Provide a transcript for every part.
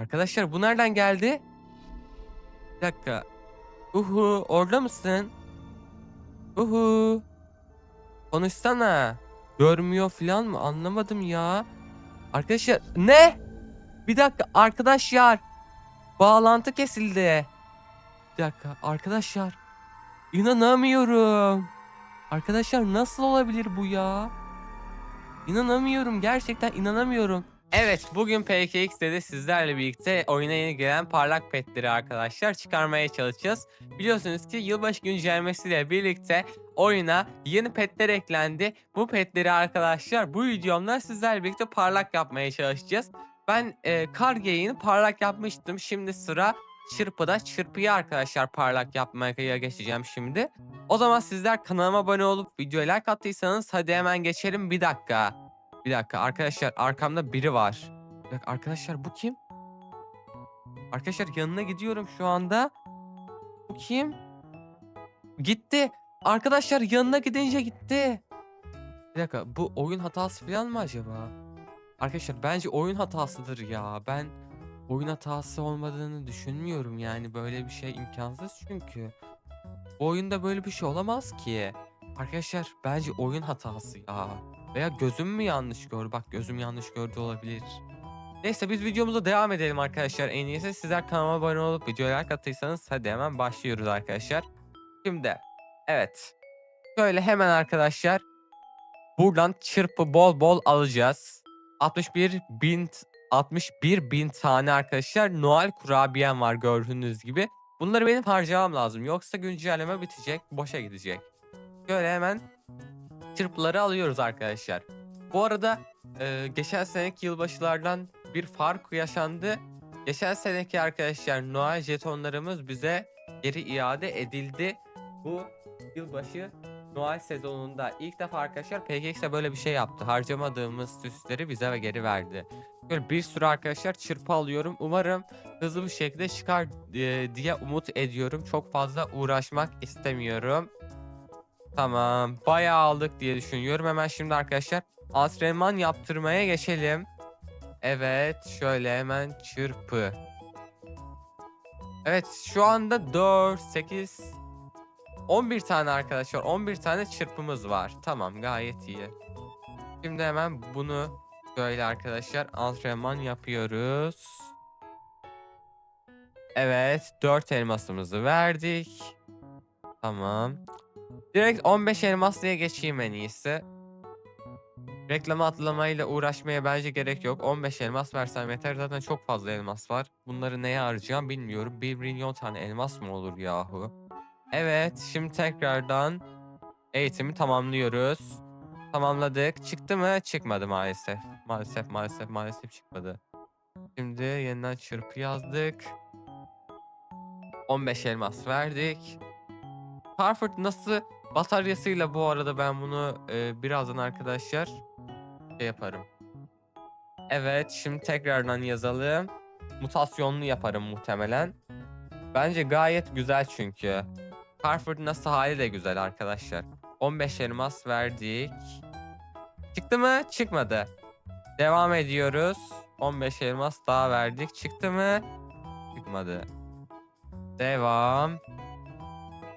Arkadaşlar bu nereden geldi? Bir dakika. Uhu orada mısın? Uhu. Konuşsana. Görmüyor falan mı? Anlamadım ya. Arkadaşlar ne? Bir dakika arkadaşlar. Bağlantı kesildi. Bir dakika arkadaşlar. İnanamıyorum. Arkadaşlar nasıl olabilir bu ya? İnanamıyorum gerçekten inanamıyorum. Evet bugün PKX'de de sizlerle birlikte oyuna yeni gelen parlak petleri arkadaşlar çıkarmaya çalışacağız. Biliyorsunuz ki yılbaşı güncellemesiyle birlikte oyuna yeni petler eklendi. Bu petleri arkadaşlar bu videomda sizlerle birlikte parlak yapmaya çalışacağız. Ben e, kar geyiğini parlak yapmıştım. Şimdi sıra çırpıda. Çırpıyı arkadaşlar parlak yapmaya geçeceğim şimdi. O zaman sizler kanalıma abone olup videoya like attıysanız hadi hemen geçelim bir dakika. Bir dakika arkadaşlar arkamda biri var. Bir dakika arkadaşlar bu kim? Arkadaşlar yanına gidiyorum şu anda. Bu kim? Gitti. Arkadaşlar yanına gidince gitti. Bir dakika bu oyun hatası falan mı acaba? Arkadaşlar bence oyun hatasıdır ya. Ben oyun hatası olmadığını düşünmüyorum yani böyle bir şey imkansız çünkü. Bu oyunda böyle bir şey olamaz ki. Arkadaşlar bence oyun hatası ya. Veya gözüm mü yanlış gördü? Bak gözüm yanlış gördü olabilir. Neyse biz videomuza devam edelim arkadaşlar. En iyisi sizler kanalıma abone olup videoya like attıysanız hadi hemen başlıyoruz arkadaşlar. Şimdi evet. Şöyle hemen arkadaşlar. Buradan çırpı bol bol alacağız. 61 bin 61 bin tane arkadaşlar Noel kurabiyem var gördüğünüz gibi. Bunları benim harcamam lazım. Yoksa güncelleme bitecek. Boşa gidecek. Şöyle hemen çırpıları alıyoruz arkadaşlar. Bu arada e, geçen seneki yılbaşılardan bir fark yaşandı. Geçen seneki arkadaşlar Noel jetonlarımız bize geri iade edildi. Bu yılbaşı Noel sezonunda ilk defa arkadaşlar PKX'e böyle bir şey yaptı. Harcamadığımız süsleri bize ve geri verdi. Böyle bir sürü arkadaşlar çırpı alıyorum. Umarım hızlı bir şekilde çıkar e, diye umut ediyorum. Çok fazla uğraşmak istemiyorum. Tamam. Bayağı aldık diye düşünüyorum. Hemen şimdi arkadaşlar antrenman yaptırmaya geçelim. Evet. Şöyle hemen çırpı. Evet. Şu anda 4, 8, 11 tane arkadaşlar. 11 tane çırpımız var. Tamam. Gayet iyi. Şimdi hemen bunu şöyle arkadaşlar antrenman yapıyoruz. Evet. 4 elmasımızı verdik. Tamam. Direkt 15 elmas geçeyim en iyisi. Reklama atlamayla uğraşmaya bence gerek yok. 15 elmas versem yeter. Zaten çok fazla elmas var. Bunları neye harcayacağım bilmiyorum. 1 milyon tane elmas mı olur yahu? Evet. Şimdi tekrardan eğitimi tamamlıyoruz. Tamamladık. Çıktı mı? Çıkmadı maalesef. Maalesef maalesef maalesef çıkmadı. Şimdi yeniden çırpı yazdık. 15 elmas verdik. Harford nasıl bataryasıyla bu arada ben bunu e, birazdan arkadaşlar şey yaparım. Evet şimdi tekrardan yazalım. Mutasyonlu yaparım muhtemelen. Bence gayet güzel çünkü. Harford nasıl hali de güzel arkadaşlar. 15 elmas verdik. Çıktı mı? Çıkmadı. Devam ediyoruz. 15 elmas daha verdik. Çıktı mı? Çıkmadı. Devam.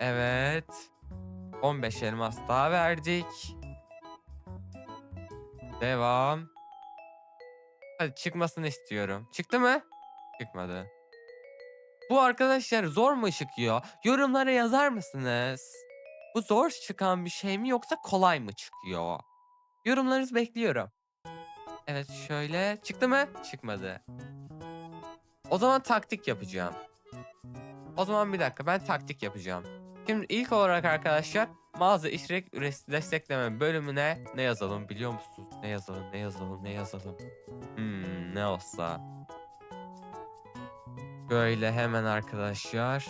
Evet. 15 elmas daha verdik. Devam. Hadi çıkmasını istiyorum. Çıktı mı? Çıkmadı. Bu arkadaşlar zor mu çıkıyor? Yorumlara yazar mısınız? Bu zor çıkan bir şey mi yoksa kolay mı çıkıyor? Yorumlarınızı bekliyorum. Evet şöyle. Çıktı mı? Çıkmadı. O zaman taktik yapacağım. O zaman bir dakika ben taktik yapacağım. Şimdi ilk olarak arkadaşlar mağaza içerik üret- destekleme bölümüne ne yazalım biliyor musunuz? Ne yazalım ne yazalım ne yazalım? Hmm, ne olsa. Böyle hemen arkadaşlar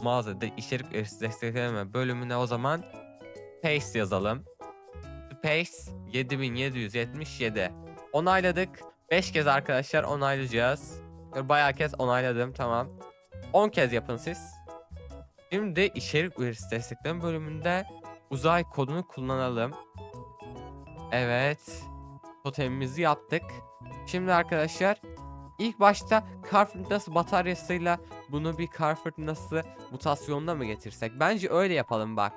mağazada içerik üret- destekleme bölümüne o zaman Paste yazalım. Space 7777. Onayladık. 5 kez arkadaşlar onaylayacağız. Bayağı kez onayladım tamam. 10 kez yapın siz. Şimdi içerik üreticisi destekleme bölümünde uzay kodunu kullanalım. Evet. Totemimizi yaptık. Şimdi arkadaşlar İlk başta kar fırtınası bataryasıyla bunu bir kar fırtınası mutasyonuna mı getirsek? Bence öyle yapalım bak.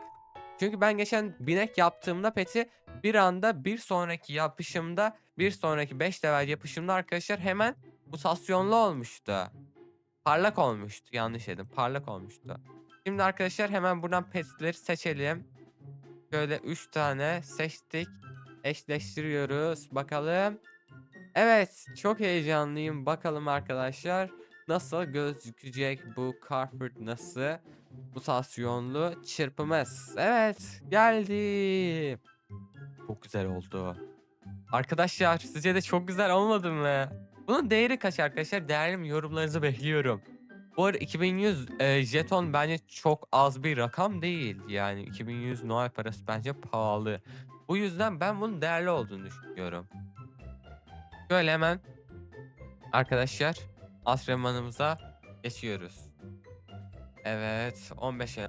Çünkü ben geçen binek yaptığımda peti bir anda bir sonraki yapışımda bir sonraki 5 level yapışımda arkadaşlar hemen mutasyonlu olmuştu. Parlak olmuştu. Yanlış dedim. Parlak olmuştu. Şimdi arkadaşlar hemen buradan petleri seçelim. Şöyle 3 tane seçtik. Eşleştiriyoruz. Bakalım. Evet. Çok heyecanlıyım. Bakalım arkadaşlar. Nasıl gözükecek bu kar fırtınası mutasyonlu çırpımız. Evet. Geldi. Çok güzel oldu. Arkadaşlar sizce de çok güzel olmadı mı? Bunun değeri kaç arkadaşlar? Değerli yorumlarınızı bekliyorum. Bu arada 2100 e, jeton bence çok az bir rakam değil. Yani 2100 Noel parası bence pahalı. Bu yüzden ben bunun değerli olduğunu düşünüyorum. Şöyle hemen arkadaşlar antrenmanımıza geçiyoruz. Evet 15 el-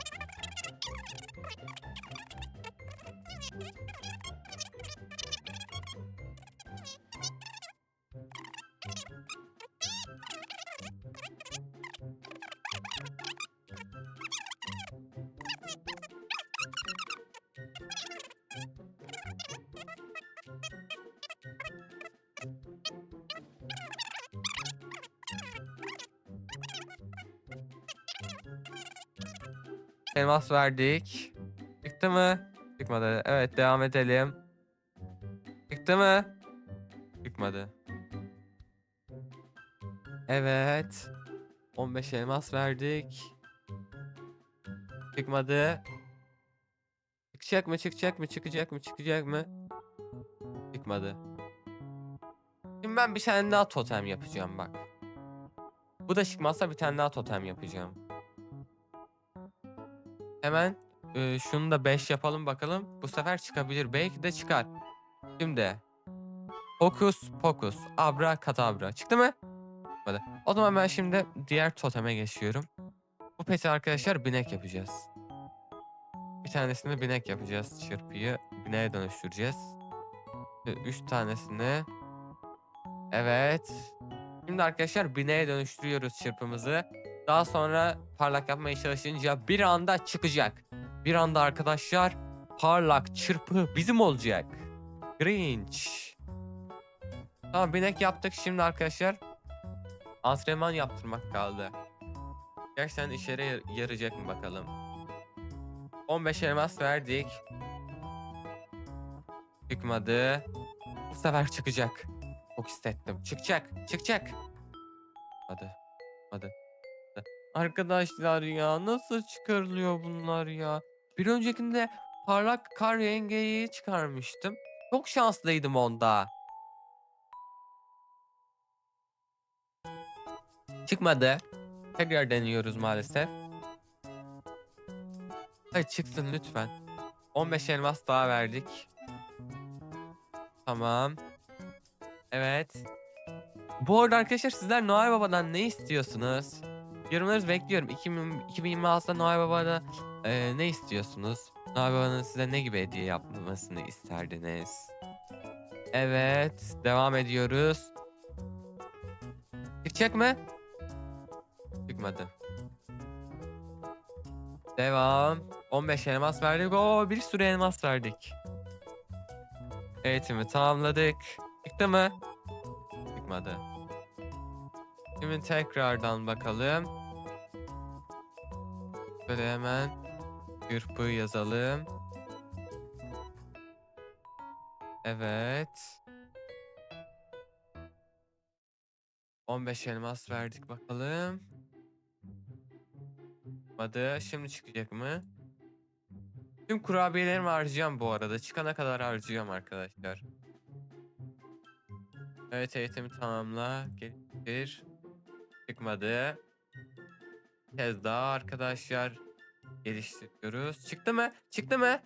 elmas verdik. Çıktı mı? Çıkmadı. Evet devam edelim. Çıktı mı? Çıkmadı. Evet. 15 elmas verdik. Çıkmadı. Çıkacak mı? Çıkacak mı? Çıkacak mı? Çıkacak mı? Çıkmadı. Şimdi ben bir tane daha totem yapacağım bak. Bu da çıkmazsa bir tane daha totem yapacağım. Hemen e, şunu da 5 yapalım bakalım. Bu sefer çıkabilir. Belki de çıkar. Şimdi. Hokus pokus. Abra kadabra. Çıktı mı? Çıkmadı. O zaman ben şimdi diğer toteme geçiyorum. Bu peti arkadaşlar binek yapacağız. Bir tanesini binek yapacağız. Çırpıyı bineğe dönüştüreceğiz. 3 tanesini. Evet. Şimdi arkadaşlar bineğe dönüştürüyoruz çırpımızı. Daha sonra parlak yapmaya çalışınca bir anda çıkacak. Bir anda arkadaşlar parlak çırpı bizim olacak. Grinch. Tamam binek yaptık şimdi arkadaşlar. Antrenman yaptırmak kaldı. Gerçekten işe yara- yarayacak mı bakalım. 15 elmas verdik. Çıkmadı. Bu sefer çıkacak. Çok hissettim. Çıkacak. Çıkacak. Hadi. Hadi. Arkadaşlar ya nasıl çıkarılıyor bunlar ya? Bir öncekinde parlak kar yengeyi çıkarmıştım. Çok şanslıydım onda. Çıkmadı. Tekrar deniyoruz maalesef. Hadi çıksın lütfen. 15 elmas daha verdik. Tamam. Evet. Bu arada arkadaşlar sizler Noel Baba'dan ne istiyorsunuz? Yorumlarınızı bekliyorum. 2000, 2026'da Noel Baba'da e, ne istiyorsunuz? Noel Baba'nın size ne gibi hediye yapmasını isterdiniz? Evet. Devam ediyoruz. Çıkacak mı? Çıkmadı. Devam. 15 elmas verdik. Oo bir sürü elmas verdik. Eğitimi tamamladık. Çıktı mı? Çıkmadı. Şimdi tekrardan bakalım. Böyle hemen Gürpü yazalım. Evet. 15 elmas verdik bakalım. Çıkmadı. Şimdi çıkacak mı? Tüm kurabiyelerimi harcayacağım bu arada. Çıkana kadar harcayacağım arkadaşlar. Evet eğitimi tamamla. Getir. Çıkmadı. Bir kez daha arkadaşlar geliştiriyoruz. Çıktı mı? Çıktı mı?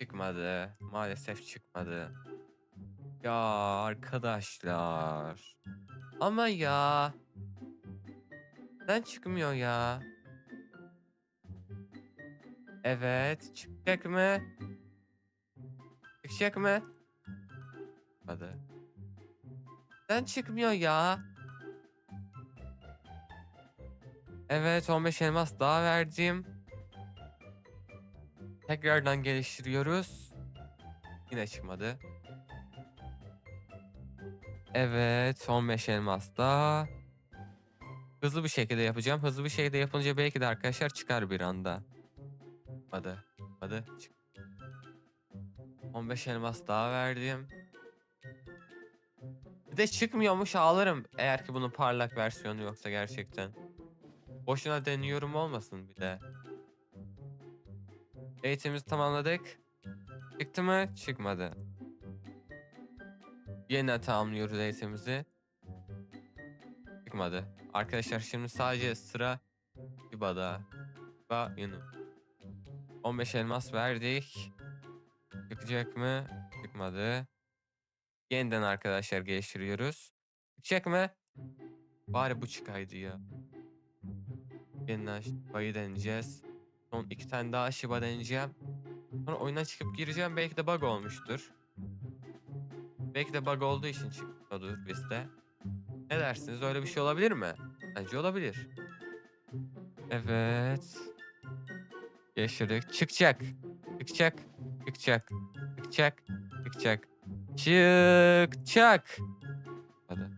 Çıkmadı. Maalesef çıkmadı. Ya arkadaşlar. Ama ya. Neden çıkmıyor ya? Evet. Çıkacak mı? Çıkacak mı? Hadi. Neden çıkmıyor ya? Evet 15 elmas daha verdim. Tekrardan geliştiriyoruz. Yine çıkmadı. Evet 15 elmas daha. Hızlı bir şekilde yapacağım. Hızlı bir şekilde yapınca belki de arkadaşlar çıkar bir anda. Hadi. Hadi. Çık. 15 elmas daha verdim. Bir de çıkmıyormuş ağlarım. Eğer ki bunun parlak versiyonu yoksa gerçekten. Boşuna deniyorum olmasın bir de. Eğitimimizi tamamladık. Çıktı mı? Çıkmadı. Yeniden tamamlıyoruz eğitimimizi. Çıkmadı. Arkadaşlar şimdi sadece sıra Iba'da. Iba Yunus. 15 elmas verdik. Çıkacak mı? Çıkmadı. Yeniden arkadaşlar geliştiriyoruz. Çıkacak mı? Bari bu çıkaydı ya. Yeniden Shiba'yı deneyeceğiz. Son iki tane daha Shiba deneyeceğim. Sonra oyuna çıkıp gireceğim. Belki de bug olmuştur. Belki de bug olduğu için çıkmıyordur bizde. Ne dersiniz? Öyle bir şey olabilir mi? Bence olabilir. Evet. Yaşadık. Çıkacak. Çıkacak. Çıkacak. Çıkacak. Çıkacak. Çıkacak. Hadi.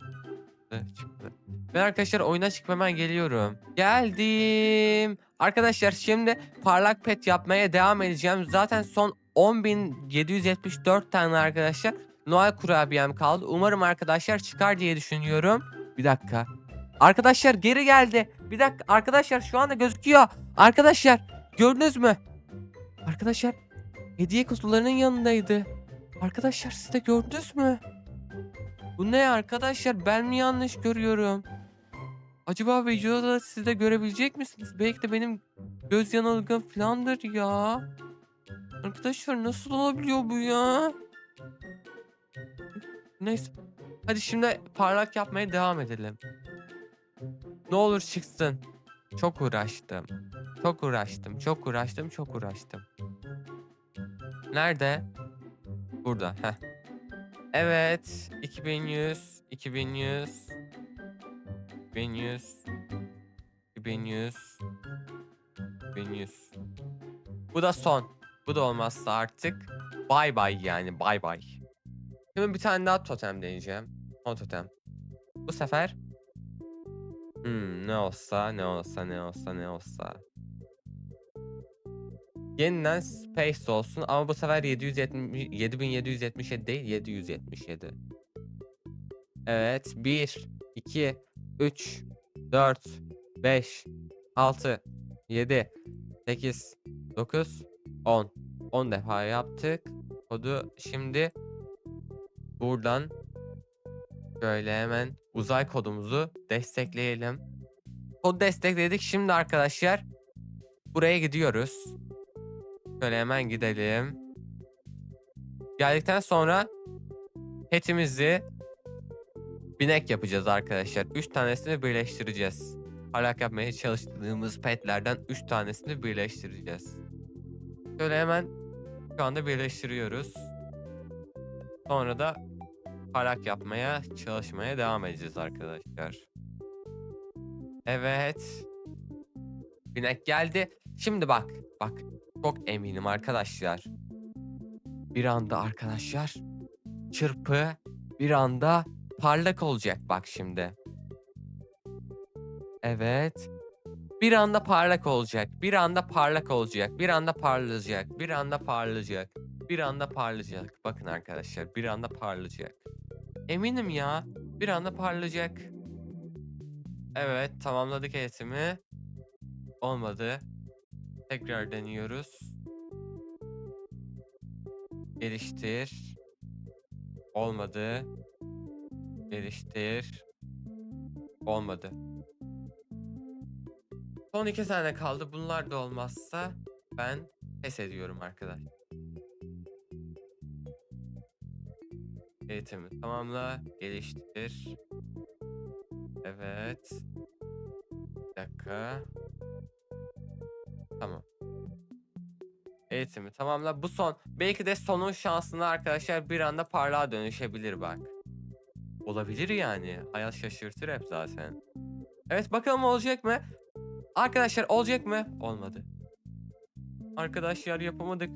Hadi çıktı. Ben arkadaşlar oyuna çıkıp hemen geliyorum. Geldim. Arkadaşlar şimdi parlak pet yapmaya devam edeceğim. Zaten son 10.774 tane arkadaşlar Noel kurabiyem kaldı. Umarım arkadaşlar çıkar diye düşünüyorum. Bir dakika. Arkadaşlar geri geldi. Bir dakika arkadaşlar şu anda gözüküyor. Arkadaşlar gördünüz mü? Arkadaşlar hediye kutularının yanındaydı. Arkadaşlar siz de gördünüz mü? Bu ne arkadaşlar ben mi yanlış görüyorum? Acaba videoda da siz de görebilecek misiniz? Belki de benim göz yanılgım falandır ya. Arkadaşlar nasıl olabiliyor bu ya? Neyse. Hadi şimdi parlak yapmaya devam edelim. Ne olur çıksın. Çok uğraştım. Çok uğraştım. Çok uğraştım. Çok uğraştım. Nerede? Burada. Heh. Evet. 2100. 2100. 1100. 2100. 1100. Bu da son. Bu da olmazsa artık bay bay yani bay bay. Şimdi bir tane daha totem deneyeceğim. O totem. Bu sefer hmm, ne olsa ne olsa ne olsa ne olsa. Yeniden space olsun ama bu sefer 770 7777 değil 777. Evet 1 2 3 4 5 6 7 8 9 10 10 defa yaptık. Kodu şimdi buradan şöyle hemen uzay kodumuzu destekleyelim. Kod destekledik. Şimdi arkadaşlar buraya gidiyoruz. Şöyle hemen gidelim. Geldikten sonra petimizi binek yapacağız arkadaşlar. 3 tanesini birleştireceğiz. Parlak yapmaya çalıştığımız petlerden 3 tanesini birleştireceğiz. Şöyle hemen şu anda birleştiriyoruz. Sonra da parlak yapmaya çalışmaya devam edeceğiz arkadaşlar. Evet. Binek geldi. Şimdi bak. Bak. Çok eminim arkadaşlar. Bir anda arkadaşlar çırpı bir anda parlak olacak bak şimdi. Evet. Bir anda parlak olacak. Bir anda parlak olacak. Bir anda parlayacak. Bir anda parlayacak. Bir anda parlayacak. Bakın arkadaşlar bir anda parlayacak. Eminim ya. Bir anda parlayacak. Evet tamamladık eğitimi. Olmadı. Tekrar deniyoruz. Geliştir. Olmadı. Geliştir. Olmadı. Son iki tane kaldı. Bunlar da olmazsa ben pes ediyorum arkadaş. Eğitimi tamamla. Geliştir. Evet. Bir dakika. Tamam. Eğitimi tamamla. Bu son. Belki de sonun şansına arkadaşlar bir anda parlağa dönüşebilir bak. Olabilir yani. Hayat şaşırtır hep zaten. Evet bakalım olacak mı? Arkadaşlar olacak mı? Olmadı. Arkadaşlar yapamadık.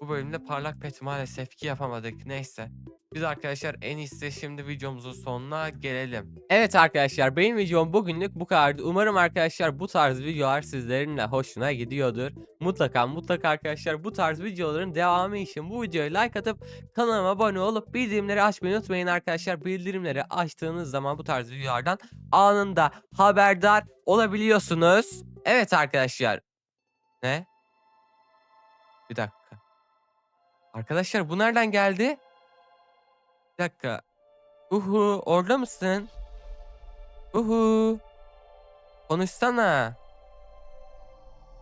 Bu bölümde parlak pet maalesef ki yapamadık. Neyse. Biz arkadaşlar en iyisi şimdi videomuzun sonuna gelelim. Evet arkadaşlar benim videom bugünlük bu kadardı. Umarım arkadaşlar bu tarz videolar sizlerin de hoşuna gidiyordur. Mutlaka mutlaka arkadaşlar bu tarz videoların devamı için bu videoya like atıp kanalıma abone olup bildirimleri açmayı unutmayın arkadaşlar. Bildirimleri açtığınız zaman bu tarz videolardan anında haberdar olabiliyorsunuz. Evet arkadaşlar. Ne? Bir dakika. Arkadaşlar bu nereden geldi? Bir dakika. Uhu orada mısın? Uhu. Konuşsana.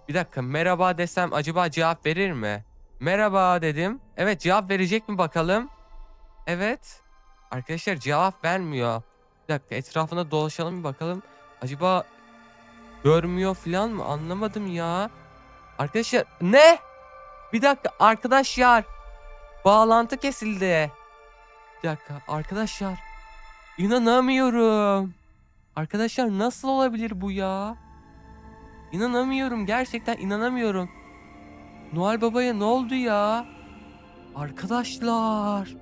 Bir dakika merhaba desem acaba cevap verir mi? Merhaba dedim. Evet cevap verecek mi bakalım? Evet. Arkadaşlar cevap vermiyor. Bir dakika etrafında dolaşalım bir bakalım. Acaba görmüyor falan mı? Anlamadım ya. Arkadaşlar ne? Bir dakika arkadaşlar. Bağlantı kesildi. Bir dakika arkadaşlar. İnanamıyorum. Arkadaşlar nasıl olabilir bu ya? İnanamıyorum gerçekten inanamıyorum. Noel Baba'ya ne oldu ya? Arkadaşlar.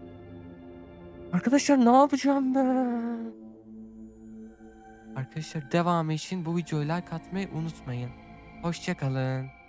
Arkadaşlar ne yapacağım ben? Arkadaşlar devamı için bu videoyu like atmayı unutmayın. Hoşçakalın.